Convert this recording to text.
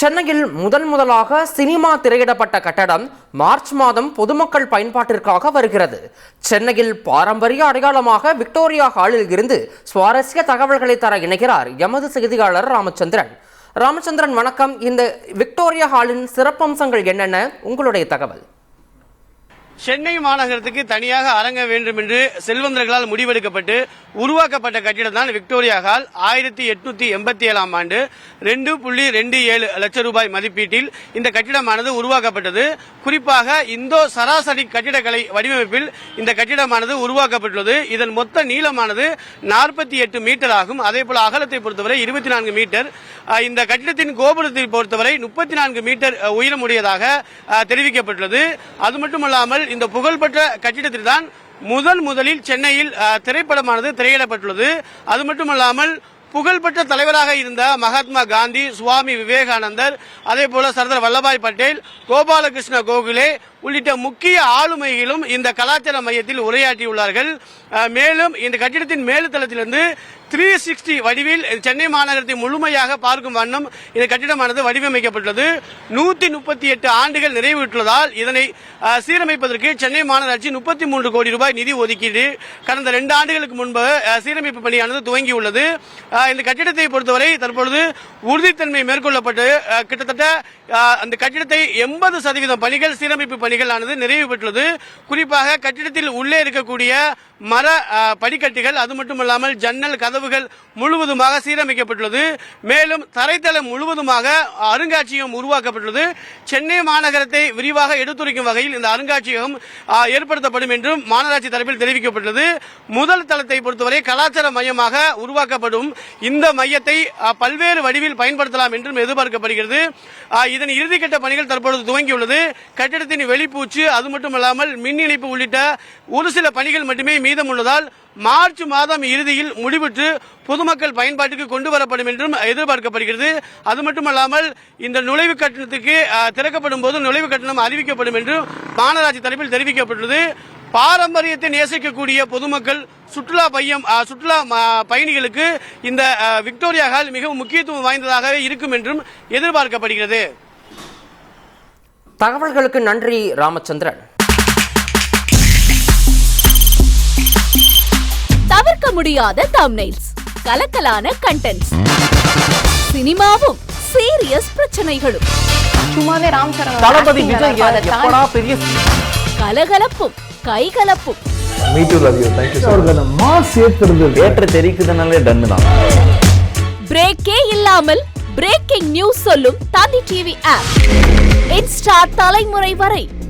சென்னையில் முதன் முதலாக சினிமா திரையிடப்பட்ட கட்டடம் மார்ச் மாதம் பொதுமக்கள் பயன்பாட்டிற்காக வருகிறது. சென்னையில் பாரம்பரிய அடையாளமாக விக்டோரியா ஹாலில் இருந்து சுவாரஸ்ய தகவல்களை தர இணைகிறார் எமது செய்தியாளர் ராமச்சந்திரன். ராமச்சந்திரன் வணக்கம். இந்த விக்டோரியா ஹாலின் சிறப்பம்சங்கள் என்னென்ன? உங்களுடைய தகவல். சென்னை மாநகரத்துக்கு தனியாக அரங்க வேண்டும் என்று செல்வந்தர்களால் முடிவெடுக்கப்பட்டு உருவாக்கப்பட்ட கட்டிடம் தான் விக்டோரியா ஹால். ஆயிரத்தி எட்நூத்தி எண்பத்தி ஏழாம் ஆண்டு ரெண்டு புள்ளி ரெண்டு ஏழு லட்சம் ரூபாய் மதிப்பீட்டில் இந்த கட்டிடமானது உருவாக்கப்பட்டது. குறிப்பாக இந்தோ சராசரி கட்டிடக்கலை வடிவமைப்பில் இந்த கட்டிடமானது உருவாக்கப்பட்டுள்ளது. இதன் மொத்த நீளமானது நாற்பத்தி எட்டு மீட்டர் ஆகும். அதே போல அகலத்தை பொறுத்தவரை இருபத்தி நான்கு மீட்டர். இந்த கட்டிடத்தின் கோபுரத்தை பொறுத்தவரை முப்பத்தி நான்கு மீட்டர் உயரமுடையதாக தெரிவிக்கப்பட்டுள்ளது. அது மட்டுமல்லாமல் இந்த புகழ்பெற்ற கட்டிடத்தில் தான் முதலில் சென்னையில் திரைப்படமானது திரையிடப்பட்டுள்ளது. அது மட்டுமல்லாமல் புகழ்பெற்ற தலைவராக இருந்த மகாத்மா காந்தி சுவாமி விவேகானந்தர் அதே போல சர்தார் வல்லபாய் பட்டேல் கோபாலகிருஷ்ண கோகுலே உள்ளிட்ட முக்கிய ஆளுமைகளும் இந்த கலாச்சார மையத்தில் உரையாற்றியுள்ளார்கள். மேலும் இந்த கட்டிடத்தின் மேலுத்தளத்திலிருந்து த்ரீ சிக்ஸ்டி வடிவில் சென்னை மாநகரத்தை முழுமையாக பார்க்கும் வண்ணம் இந்த கட்டிடமானது வடிவமைக்கப்பட்டுள்ளது. நூத்தி முப்பத்தி எட்டு ஆண்டுகள் நிறைவுற்றுள்ளதால் இதனை சீரமைப்பதற்கு சென்னை மாநகராட்சி முப்பத்தி மூன்று கோடி ரூபாய் நிதி ஒதுக்கீடு. கடந்த ரெண்டு ஆண்டுகளுக்கு முன்பு சீரமைப்பு பணியானது துவங்கியுள்ளது. இந்த கட்டிடத்தை பொறுத்தவரை தற்பொழுது உறுதித்தன்மை மேற்கொள்ளப்பட்டு கிட்டத்தட்ட அந்த கட்டிடத்தை எண்பது சதவீதம் பணிகள் சீரமைப்பு பணிகள் ஆனது நிறைவு பெற்றுள்ளது. குறிப்பாக கட்டிடத்தில் உள்ளே இருக்கக்கூடிய மர படிக்கட்டுகள் அது மட்டுமல்லாமல் ஜன்னல் கதவுகள் முழுவதுமாக சீரமைக்கப்பட்டுள்ளது. மேலும் தரைத்தளம் முழுவதுமாக அருங்காட்சியகம் உருவாக்கப்பட்டுள்ளது. சென்னை மாநகரத்தை விரிவாக எடுத்துரைக்கும் வகையில் இந்த அருங்காட்சியகம் ஏற்படுத்தப்படும் என்றும் மாநகராட்சி தரப்பில் தெரிவிக்கப்பட்டுள்ளது. முதல் தளத்தை பொறுத்தவரை கலாச்சார மையமாக உருவாக்கப்படும் இந்த மையத்தை பல்வேறு வடிவில் பயன்படுத்தலாம் என்றும் எதிர்பார்க்கப்படுகிறது. இதன் இறுதிக்கட்ட பணிகள் தற்பொழுது துவங்கியுள்ளது. கட்டிடத்தின் வெளிப்பூச்சு அது மட்டுமல்லாமல் மின் இணைப்பு உள்ளிட்ட ஒரு சில பணிகள் மட்டுமே மீதம் உள்ளதால் மார்ச் மாதம் இறுதியில் முடிவுற்று பொதுமக்கள் பயன்பாட்டுக்கு கொண்டு வரப்படும் என்றும் எதிர்பார்க்கப்படுகிறது. அது மட்டுமல்லாமல் இந்த நுழைவு கட்டணத்துக்கு திறக்கப்படும் போது நுழைவு கட்டணம் அறிவிக்கப்படும் என்றும் மாநகராட்சி தரப்பில் தெரிவிக்கப்பட்டுள்ளது. பாரம்பரியத்தை நேசிக்கக்கூடிய பொதுமக்கள் சுற்றுலா பையம் சுற்றுலா பயணிகளுக்கு இந்த விக்டோரியா ஹால் மிகவும் முக்கியத்துவம் வாய்ந்ததாகவே இருக்கும் என்றும் எதிர்பார்க்கப்படுகிறது. தகவல்களுக்கு நன்றி ராமச்சந்திரன். முடியாத தம்னைல்ஸ் கலக்கலான கண்டென்ட்ஸ் சினிமாவும் சீரியஸ் பிரச்சனைகளும். சும்மாவே ராம் சரண் தளபதி விஜய் எப்படா பெரிய கலகலப்பும் கைகலப்பும். தெரிக்குதுனாலே டன்னு தான். பிரேக்கே இல்லாமல் பிரேக்கிங் நியூஸ் சொல்லும் தந்தி டிவி ஆப் இன்ஸ்டா தலைமுறை வரை